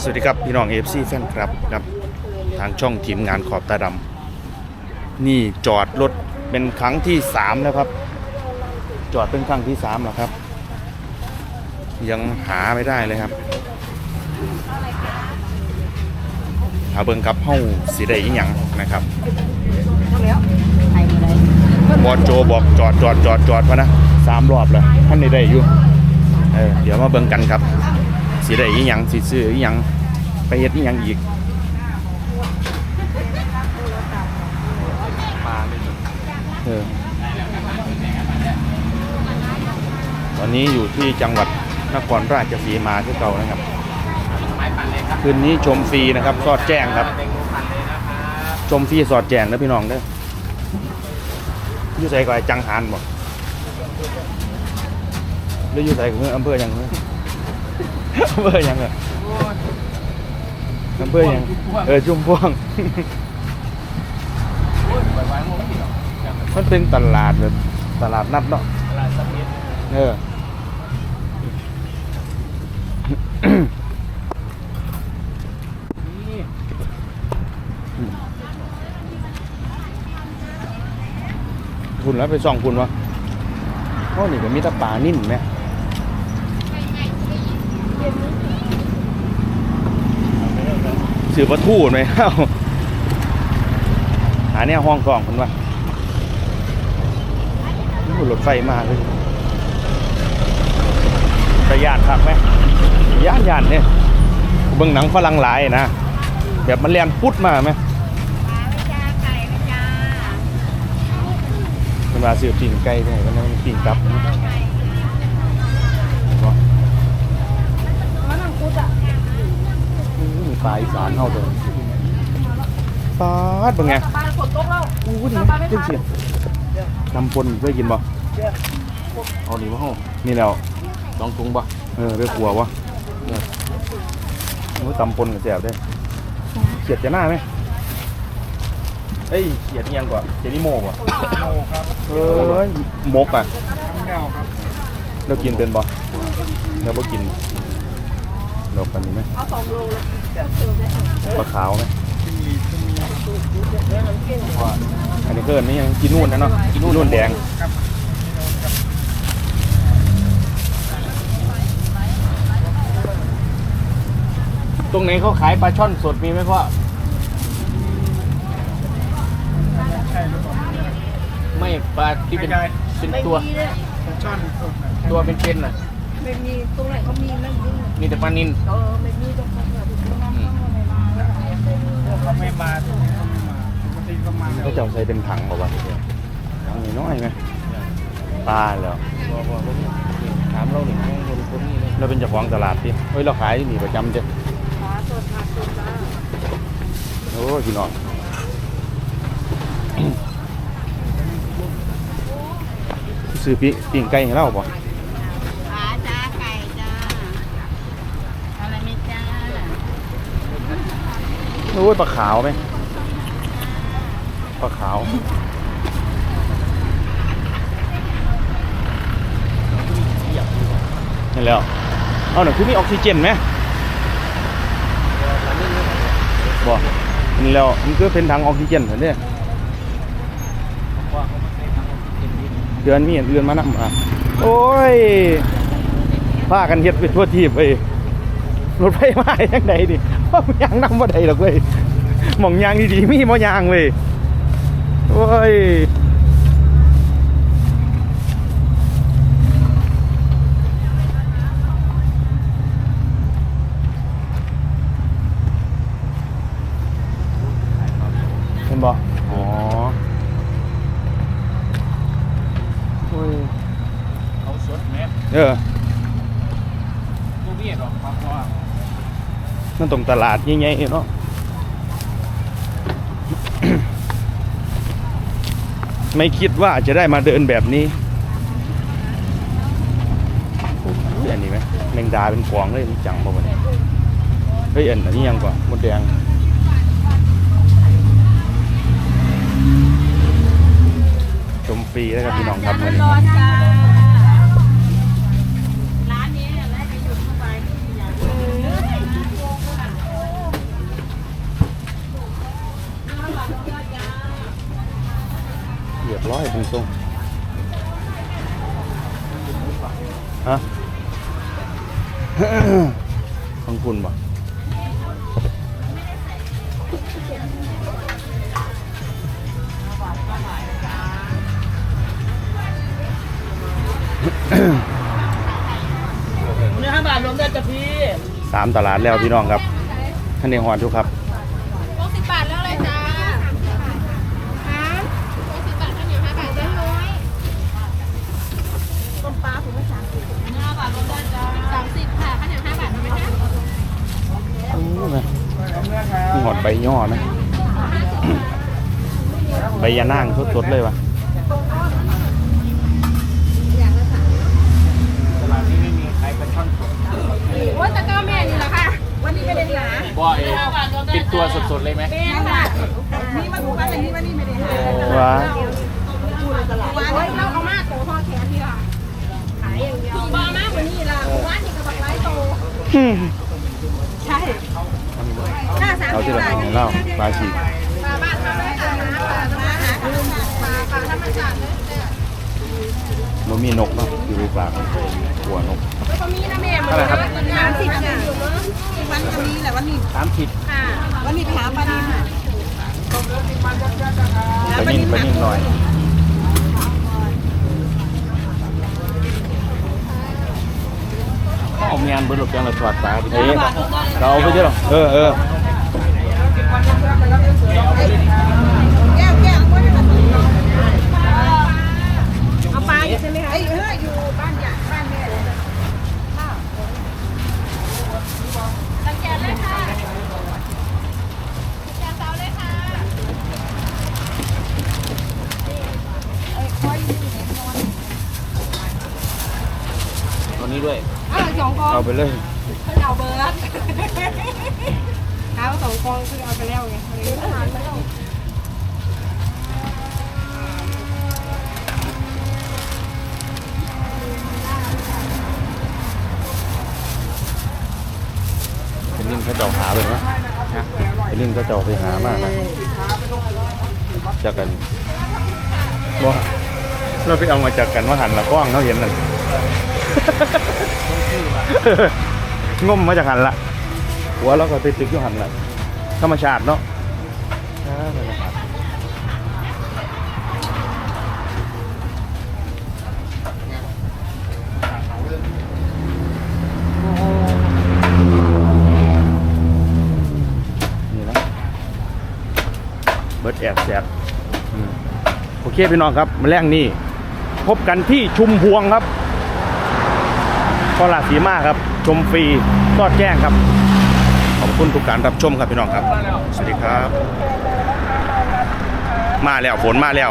สวัสดีครับพี่น้องเอฟซีแฟนครับครับ ทางช่องทีมงานขอบตาดำนี่จอดรถเป็นครั้งที่สามแล้วครับ จอดเป็นครั้งที่สามแล้วครับ ยังหาไม่ได้เลยครับหาเบิ่งครับเฮ้าสีได้อีหยังนะครับบอสโจบอกจอดจอดจอดจอดพะนะสามรอบแล้วท่านได้ได้อยู่เออเดี๋ยวมาเบิ่งกันครับ สีได้อีหยังสีซื้ออีหยังไปเฮ็ดอีหยังอีกเออตอนนี้อยู่ที่จังหวัดนครราชสีมาที่เก่านะครับ คืนนี้ชมฟรีนะครับ สอดแจ้งครับ ชมฟรีสอดแจ้งนะพี่น้องเด้อยู่ใส่ก่อยจังหานบ่หรือยู่ใส่ของอำเภอหยังเนอะ อำเภอหยังอะอำเภอหยังเออจุ่มพ่วงมันเป็นตลาดแบบตลาดนัดเนาะเออคุณแล้วไปส่องคุณวะเพราะนี่ก็มีแตะปลานิ่นไหม สือปลาทูไหมเอ้าหาเนี่ยห้องกล่องคุณวะโอ้รถไฟมาเลยแต่ย่านคักไหมย่านย่านเนี่ยเบิ่งหนังฝรั่งหลายนะแบบมันเลียนพุดมาไหมมันมาซื้อปิ้งไก่ที่ไหนก็นั่นปิ้งตับนะบ่อู้มี ปลาอีสานเฮาตัวปลาดเป็นไงบ้านฝนตกแล้วอู้ดีนะเจ๋งเสียตำปนเคยกินบ่เอาดีบ่เฮานี่แล้วลองถุงบ่เออไปขัวบ่เนี่ยโอ้ตำปนก็แซ่บเด้เขียดจะหน้าไหมเอ้ยเขียดอีหยังก่อนเขียดนิโม่บ่เอ้ยมกอะเรากินเป็นบ่เราบ่กินเราปันนี้ไหมเอาสองโลเลย ปลาขาวไหมอันนี้เกินนี่ยังกินนู่นนะเนาะกินนู่นแดงตรงไหนเขาขายปลาช่อนสดมีไหมพ่อไม่ปลาที่เป็นเป็นไม่ตัวมีเลยช่อนสดน่ะตัวเป็นเป็นน่ะไม่มีตรงไหนเขามีนั่นยิงมีแต่ปลานินเออไม่มีตรงนั้นเลยตรงนั้นเขาไม่มาแล้ว เขาไม่มาตรงนี้เขาไม่มาปกติเขามาเขาจะเอาใส่เป็นถังบอกว่าถังน้อยๆไหมปลาแล้วถามเราหนึ่งคนคนนี้เลยเราเป็นเจ้าของตลาดที่เฮ้ยเราขายที่นี่ประจำจ้ะขาสดขาสดจ้าโอ้พี่น้องซื้อปีปิ่งไก่ให้เราบ่ ขาจ้าไก่จ้าอะไรไม่จ้า โอ้ยปลาขาวไหมปลาขาวนี่นแล้วเอาหน่อยคือมีออกซิเจนไหมบ่นี่แล้วมันก็เป็นถังออกซิเจนเหมือนเด้เดือนมีอย่างอื่นมานำอะโอ้ยพากันเฮ็ดไปทั่วทีบเว้ย รถไฟมาจังใดดิพ่อยางนำบ่ได้หรอกเว้ยหม่องยางดีๆมีบ่ยางเว้ยโอ้ยเห็นบ่อ๋อโอ้ยเขาสดแม่เออ ตู้เบี้ยหรอกครับเพราะว่า นั่นตรงตลาดใหญ่ๆเนาะไม่คิดว่าจะได้มาเดินแบบนี้โอ้ยอันนี้ไหมแมงดาเป็นกวางเลยจังบ่บ่เนี่ยเฮ้ยอันอันนี้ยังกว่ามดแดงชมฟรีแล้วครับพี่น้องครับวันนี้ ร้อนจ้าร้านนี้เนี่ยแล้วจะหยุดเข้าไปที่อย่าง ตรงตรงฮะฟังคุณบ่เนื้อห้าบาทรวมได้จ้ะพี่สามตลาดแล้วพี่น้องครับท่านเดฮอนทุกครับ หกสิบบาทแล้วเลยจ้าครับหกสิบบาทข้าวเหนียวห้าบาทได้ร้อยต้มปลาถุงละสามสิบห้าบาทรวมได้จ้าสามสิบค่ะข้าวเหนียวห้าบาทเอาไหมคะ นี่หอด ใบย่อนะ ใบยานางสดๆเลยวะตลาดนี้ไม่มีใครเป็นช่อนสดว่าตะก้าแม่นี่แหละค่ะ วันนี้ไม่ได้หาบ่อยติดตัวสดๆเลยไหมแม่ค่ะนี่มาดูกันแต่นี่ว่านี่ไม่ได้หาว้าวันนี้เราเอามาโตทอดแขนดีค่ะขายอย่างเดียวบามากกว่านี้ล่ะวันนี้กับบักไร้โตใช่ห้าสาม เอาสิที่บเราบาทของเราปลาฉีกปลาบ้านทำได้ค่ะปลาปลาหาปลาปลาปลาธรรมชาติเลยมันมีนกเนาะอยู่ในปากหัวนกแล้วก็มีนะแม่อะไรครับสามสิบจ้ะวันนี้แหละวันนี้สามขีดค่ะวันนี้ไปหาปลาดิบค่ะไปนิ่งไปนิ่งหน่อยเอาเมียนเบิร์ดหลบยังเราถอดปลาไปเทเราเอาไปเยอะหรอเออเออ แก้วแก้วก็ได้เอาปลาอยู่ใช่ไหมคะอยู่อยู่บ้านใหญ่บ้านแม่เลยสังเกตเลยค่ะแกเตาเลยค่ะ ตัวนี้ด้วย อ้าวสองกอง เอาไปเลยเอาเบอร์ละเอาสองกองคือเอาไปแล้วไงอันนี้ทานไม่ต้องนลิงเขาเจ้าหาเลยนะเป็นลิงเขาเจ้าไปหามากนะจากกันบ่เราไปเอามาจากกันว่าหันละกว้างเขาเห็นนั่น งมมาจากหันละหัวเราก็ไปตึกอยู่หันละธรรมชาติเนาะนี่นะเบิร์ดแอดแซดอืมโอเคพี่น้องครับมาแรงนี่พบกันที่ชุมพวงครับ กอลาสีมากครับ ชมฟรีทอดแจ้งครับ ขอบคุณทุกการรับชมครับพี่น้องครับ สวัสดีครับ มาแล้วฝนมาแล้ว